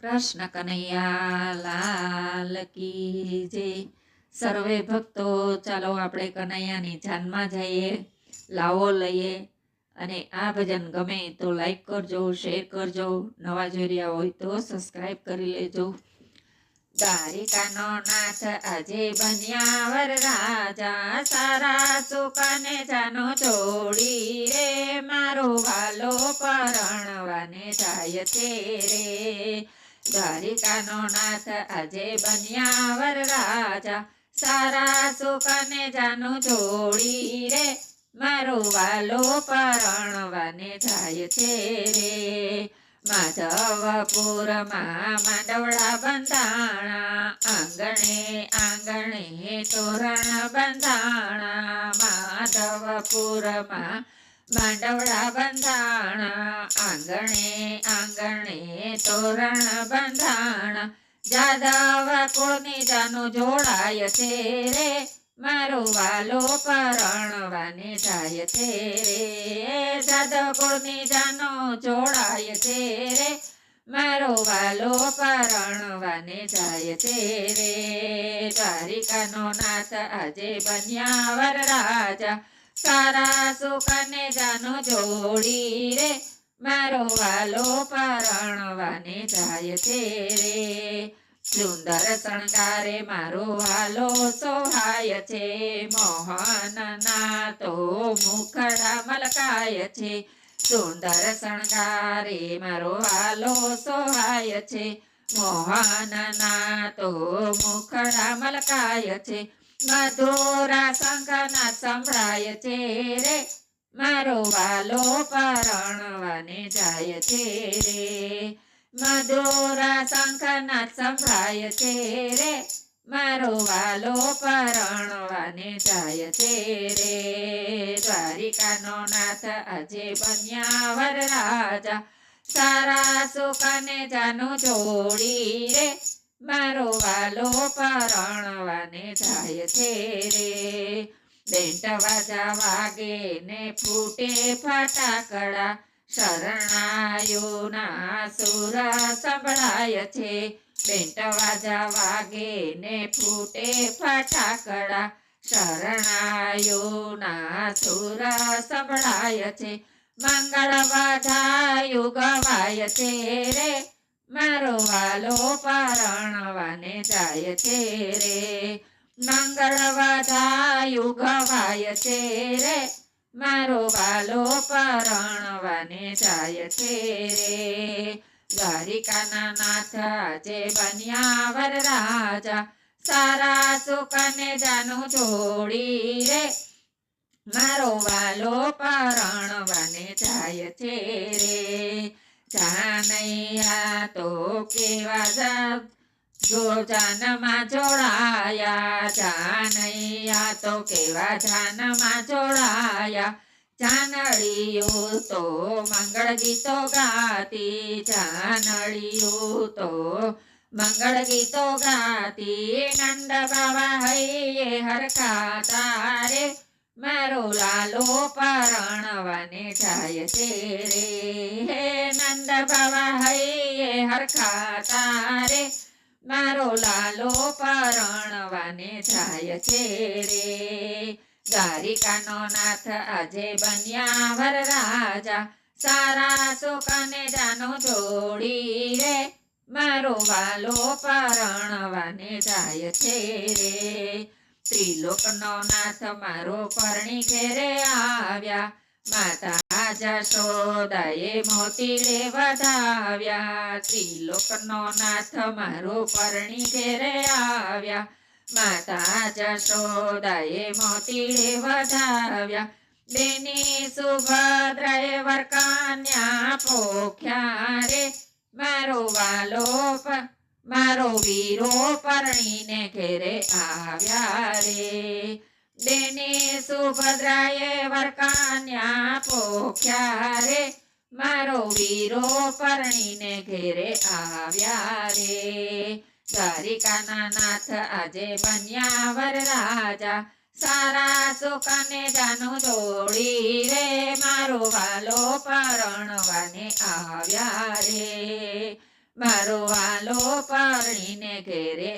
કૃષ્ણ કનૈયા લાલ કી જય સર્વે ભક્તો, ચાલો આપણે કનૈયાની જાનમાં જઈએ, લાવો લઈએ અને આ ભજન ગમે તો લાઈક કરજો શેર કરજો. નવા જોઈ રહ્યા હોય તો સબસ્ક્રાઈબ કરી લેજો. દ્વારિકાનો નાથ આજે બન્યા વર રાજા, સારા સુકાને જાનો જોડી રે. મારો વાલો પરણવાને જાય તે રે. દ્વારિકાનો નાથ આજે બન્યા વર રાજા. સારા સુખને જાનું જોડી રે, મારો વાલો પરણવાને જાય છે રે. માધવપુરમાં માંડવડા બંધાણા, આંગણે આંગણે તોરણ બંધાણા. માધવપુરમાં માંડવડા બંધાણા, આંગણે આંગણે તોરણ બંધાણા. જાદવ કુળની જાનું જોડાય છે રે. મારો વાલો પરણવાને જાય છે રે. જાદવ કુળની જાનું જોડાય છે રે. મારો વાલો પરણવાને જાય છે રે. દ્વારિકાનો નાથ આજે બન્યા વર રાજા સારા સુખને જાનો જોડી રે. મારો વાલો પરણવાને જાય છે રે સુંદર શણગારે મારો વાલો સોહાય છે મોહન ના તો મુખડા મલકાય છે સુંદર શણગારે મારો વાલો સોહાય છે મોહન ના તો મુખડા મલકાય છે મધુરા શંખના સંભળાય છે રે મારો વાલો પરણવાને જાય છે રે. મધુરા શંખનાથ સંભળાય છે રે. મારો વાલો પરણવાને જાય છે રે. દ્વારિકાનો નાથ આજે બન્યા વર રાજા. સારા સુખને જાનું જોડી રે. મારો વાલો પરણવાને જાય છે રે. બેન્ટ વાજા વાગે ને ફૂટે ફટાકડા. શરણાયોના સુરા સંભળાય છે. બેન્ટ વાજા વાગે ને ફૂટે ફટાકડા. શરણાયોના સુરા સંભળાય છે. મંગળ વાજાયું ગવાય છે રે. મારો વાલો પરણવાને જાય છે રે. મંગળ વાજાયું ગવાય છે રે મારો વાલો પરણવાને જાય છે રે દ્વારિકાના નાથ જે બન્યા વર રાજા, સારા સુખને જાનું જોડી રે. મારો વાલો પરણવાને જાય છે રે જાનૈયા તો કેવા જા જો જાનમાં જોડાયા, જાનૈયા તો કેવા જાનમાં જોડાયા? જાનળીઓ તો મંગળ ગીતો ગાતી, જાનળીઓ તો મંગળ ગીતો ગાતી, નંદ બાબા હૈયે હરખા તારે મારો લાલો પરણવાને જાય છે રે. નંદ બાબા હૈયે હરખા તારે મારો લાલો પરણવાને જાય છે રે. દ્વારિકાનો નાથ આજે બન્યા વર રાજા. સારા સુખને જાનો જોડી રે. મારો વાલો પરણવાને જાય છે રે. ત્રિલોકનો નાથ મારો પરણી ઘેરે આવ્યા. માતા જશોદાએ મોતી રે વધાવ્યા ત્રિલોકનો નાથ મારો પરણી ઘેરે આવ્યા. માતા જશોદાએ મોતી લેવા વધાવ્યા બેની સુભદ્રાએ વરકાન્યા પોખ્યા રે. મારો વાલો મારો વીરો પરણીને ઘેરે આવ્યા રે. બેને સુભદ્રાએ વરકાન્યા પોખ્યા રે. મારો વીરો પરણીને ઘેરે આવ્યા રે. દ્વારિકાના નાથ આજે બન્યા વર રાજા. સારા સુખને જાનું જોડી રે. મારો વાલો પરણવાને આવ્યા રે. મારો વાલો પરણીને ઘેરે